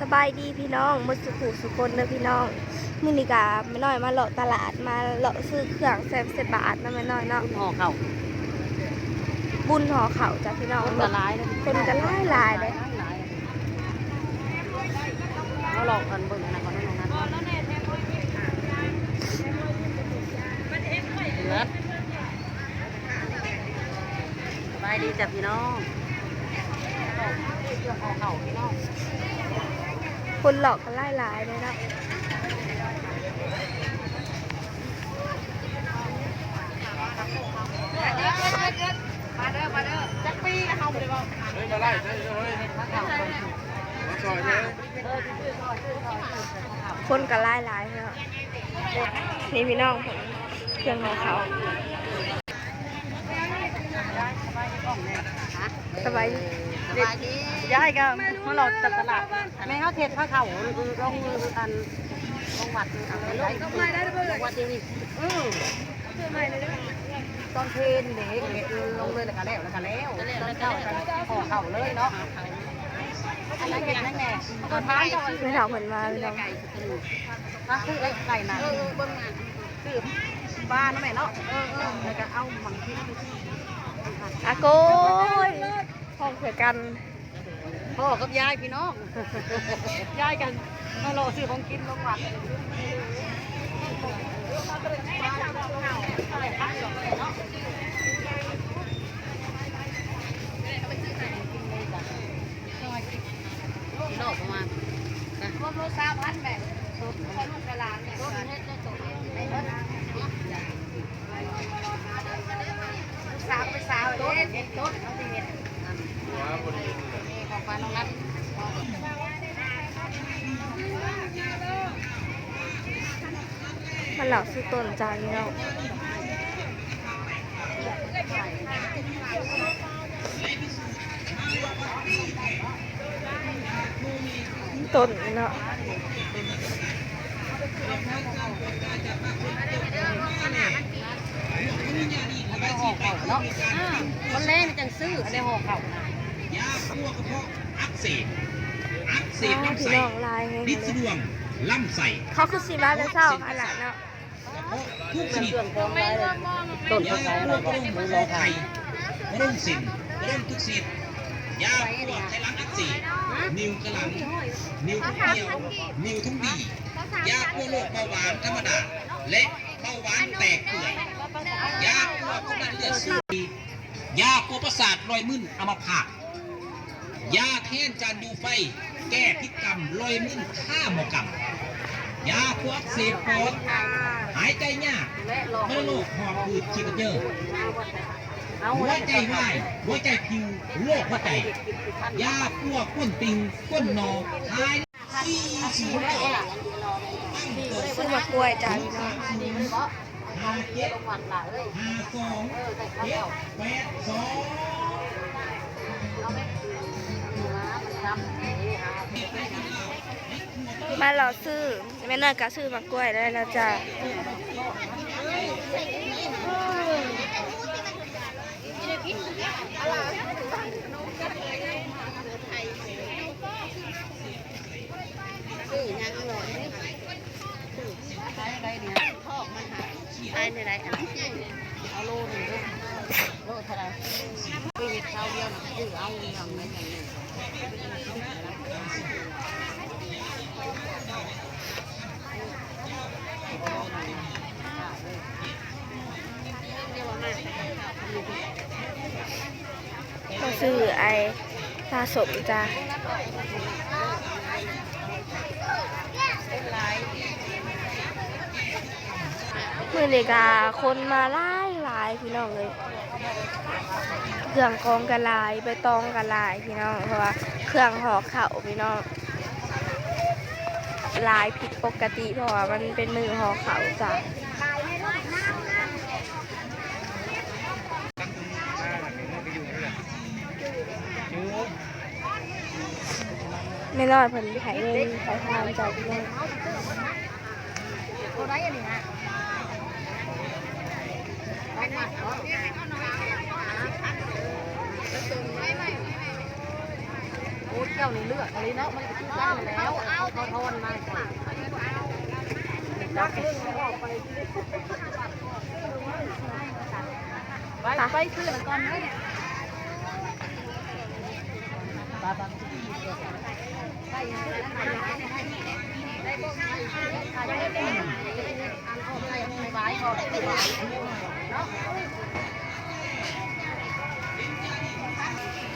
สบายดีพี่น้องหมดสุขุสุคนเด้อพี่น้องมื้อนี้กาไม่น้อยมาเลาะตลาดมาเลาะซื้อเครื่องแซ่บเสบาทนะไม่น้อยเนาะห่อเข่าบุญหอเขาจ้ะพี่น้องคนละลายเลยคนก็หลายหลายเลยเขาหลอกกันเบิ่งนะคนนั้นนั้นเลิศสบายดีจ้ะพี่น้องห่อเข่าพี่น้อง คนหลอกก็หลายหลายเลยนะมาเด้อมาเด้อจักปีเฮาบ่ได้บ่เฮ้ยมาไล่เฮ้ยเฮ้ยมาซอยเลยเออชื่อซอยคนก็หลายหลายเนาะนี่พี่น้องผมเครื่องหอเขาสบาย ยฮะสบายดีสบายดียายก็มาหลอกตลาดแม่เขาเทศพระเขาลงอันลงวัดอะไรลงวัดที่นี่อือตอนเพลนเด็กเด็กลงเลยแล้วก็แล้วแล้วก็แล้วตอนเช้ากันห่อเข่าเลยเนาะอันนั้นเป็นนั่นแน่ตอนท้ายจะไม่เท่าเพิ่นมาพี่น้องมาคือไอ้ไก่น่ะคือบ้านนั่นแหละเนาะเออเออแล้วก็เอาบางทีอาโกย ห้องเผื่อกันพ่อกับยายพี่น้อง ยายกันมารอซื้อของกินลงวัดโลกประมาณรวมรถสามพันแบบรถรถกระลานเนี่ยรถเฮ็ดรถตกในรถสาวไปสาวเฮ็ดเฮ็ดรถเขาสิเฮ็ด ว้าพอดี ของฟ้า น้องนัทมันเหล่าซื้อต้นจานพี่น้องต้นเนาะอันนี้ห่อเข่าเนาะคนแรกนี่จังซื้ออันนี้ห่อเข่านะ ยาพวกกระเพาะอักเสบอักเสบอ้าวลำพี่ไส้น้องลายไงลิ้นเลสะยดวงลำไส้เขาคือสีมาแต่เศร้าขนาดเนาะกระเพาะทุกชเป็นนิดเครื่องกรองไว้ต้นยาไทรพเราวกก็กระมือดูลอกงไข่ไข่กระดูกสินกระดูกทุกสิทธิ์ยาพวกไขลังอักเสบนิ้วกระหลังนิ้วทุกเดียวนิ้วทุกดียาพวกโรคเบาหวานธรรมดาและเบาหวานแตกเปื่อยยาพวกความดันเลือดสูงยาพวกประสาทลอยมึนอัมพาตยา แทนจานดูไฟ แก้พิษกรรมลอยมึนฆ่าหมอกรรมยาพวกเสพปอดหายใจยากและลองเมื่อโรคหอบหืดขีดเยอะเอาหัวใจวายหัวใจพิวโรคหัวใจยาพวกก้นติงก้นนอหายสี่ศูนย์ต่อตั้งตัวซื้อมากล้วยจานพี่น้องห้าเจ็ดลงวัดหล่ะเอ้ยห้าสองเออใส่ข้าวเจ็เหดนียวแปดสองเอาไห มามันทำนี่เอามาเราซื้อแม่น้อยก็ซื้อมากล้วยได้แล้วจ้า ซื้อยังอร่อยนี่ขายอะไรเนี่ยทอดมันหายขายในไรอะเอาโลหนึ่งเด้อโลเท่าไหรปีเห็ดเช้าเดียวนะซื้อเอาอย่างไรอย่างหนึ่ง ก็ซื้อไอ้ผสมจ้ะมือเด็กาคนมาหลายพี่น้องเลยเครื่องกรองกระลายใบตองกระลายพี่น้องเพราะว่าเครื่องห่อเข่าพี่น้องลายผิดปกติเพราะว่ามันเป็นมือห่อเข่าจ้ะไม่รอดเพิ่ไถเงินไถทานจ้ะพี่น้อง ตัวไหนอันนี้ฮะไม่หมัดเนาะ โอ้เจ้านี่เลือกอะไรเนาะมันก็คือกันแล้วเอาเขาทอนมาก่อนไปไปซื้อมันก่อนนะไปไปไปได้บ่ได้ได้ได้อันออกไปไม่ไหวออกไปเนาะ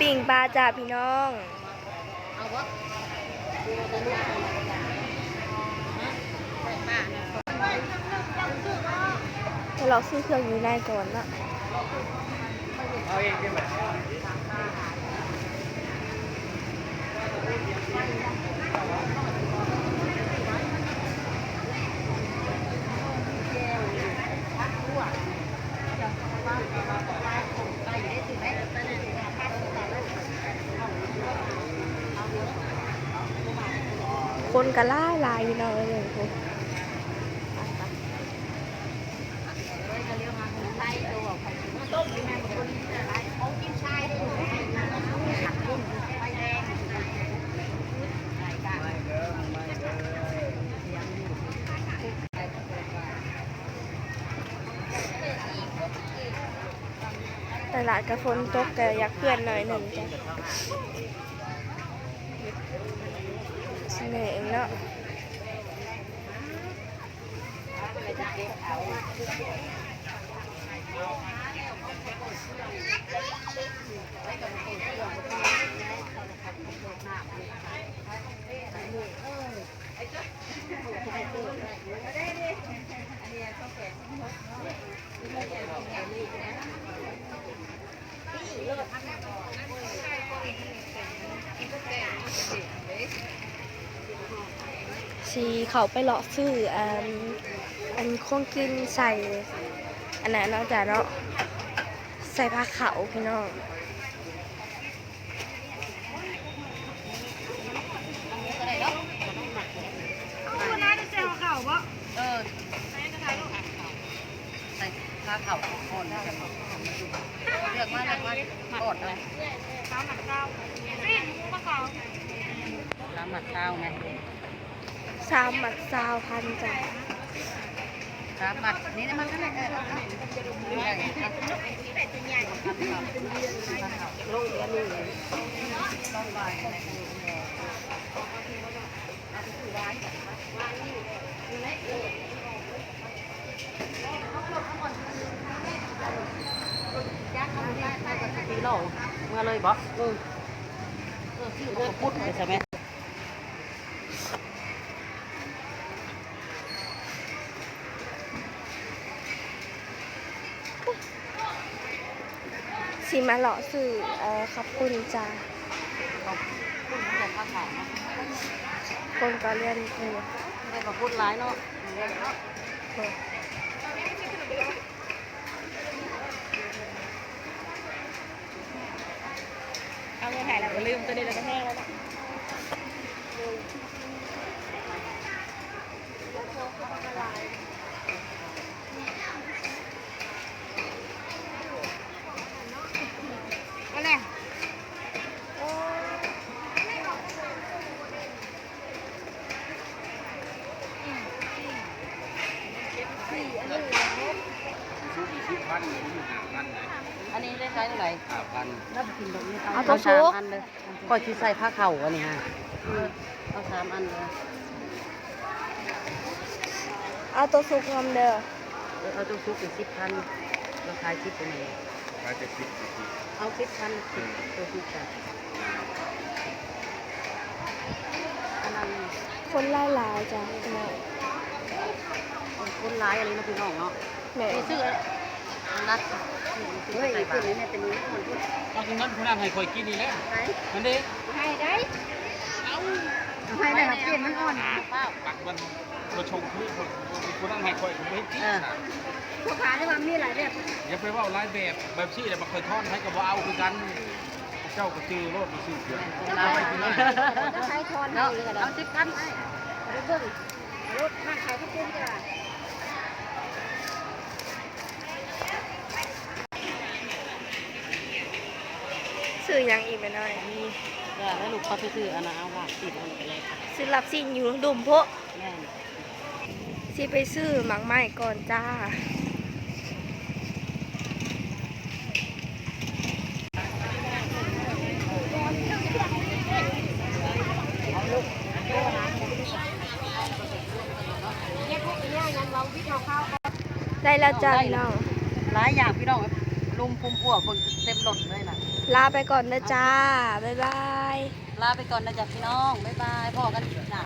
ปิ่งปลาจ้าพี่น้อง เอาวะให้เราซื้อเครื่องอยู่ในก่อนนะเอาเองได้ไหม คนก็ล่ายหลายพี่น้องเลยเลยคุณตลาดกระฝนตกแต่อยากเพื่อนหน่อยหนึ่งจ้ะ สนเองเนาะ สีเขาไปเลาะซื้ออันอันคงกินใส่อันนั้นเนาะจ้ะเนาะใส่ผ้าขาวพี่น้องเออใส่ผ้าเข่าก่อนจะมาเลือกมาเลือกมาอดเลยข้าวหมักข้าวรีบมะกอกข้าวหมักข้าวไหม สามหมัดซาวพันจ้ะข้าวหมักนี่มันก็ได้เออลูกแล้วนี่ต้องไปตีโลมาเลยบอสเออเออที่เขาพูดใช่ไหม มาเลาะสื่อเอ่อขับคุณจ้าคนก็เรียนเออไม่มาพูดร้ายเนาะเอาเงินถ่ายแล้วก็ลืมตัวนี้แล้วก็แห้งแล้วนะ ก็แน่ ชุดอีกชุดพันหนึ่งห้าพันเลย อันนี้ได้ใช้เท่าไหร่ห้าพันนับกินตรงนี้เอาตัวซุกอันเลยคอยที่ใส่ผ้าเข่าอันนี้ฮะเอาสามอันเลยเอาตัวซุกงอมเด้อเอาตัวซุกเป็นสิบพันเราขายสิบตัวนี้มาจะคิดอีกทีเอาสิบพันสิบตัวซุกจ้ะอันนั้นคนหลายหลายๆจ้ะพี่น้องคนร้ายอะไรนะพี่น้องเนาะแหม่ไปซื้อ นัดซื้อใส่บาตรเนี่ยเป็นนี้คนพูดเอาตรงนั้นคุณน้ำให้คอยกินนี่แหละไหนนั่นด้ให้ได้เอาให้ได้ครับเปลี่ยนมันอ่อนปล่าปักมันมาชงคือคุณน้ำให้คอยไม่กินพวกขาได้ว่ามีหลายแบบอย่าไปว่าหลายแบบแบบซี่แต่มาเคยทอดให้กับว่าเอาคือกันเจ้าก็ซื้อรถไปซื้อเสือเราไปกินเลยใช้ทอนเนาะเอาสิบพันให้ไปเบิ่งรถนั่งขายข้าวปุ้นจ้ะ ซื้อหยังอีกไปหน่อยมีแล้วลูกเขาไปซื้ออันนั้นเอาหลักติดมันไปเลยซื้อรับสิ่งอยู่ดุมโพะแม่นสิไปซื้อหมักไม้ก่อนจ้าได้แล้วจ้าพี่น้องหลายอย่างพี่น้องลุมพุมพวกเบิ่งเต็มรถเลยน่ะ ลาไปก่อนนะจ้า บ๊ายบาย ลาไปก่อนนะจ๊ะพี่น้อง บ๊ายบายพ่อกัน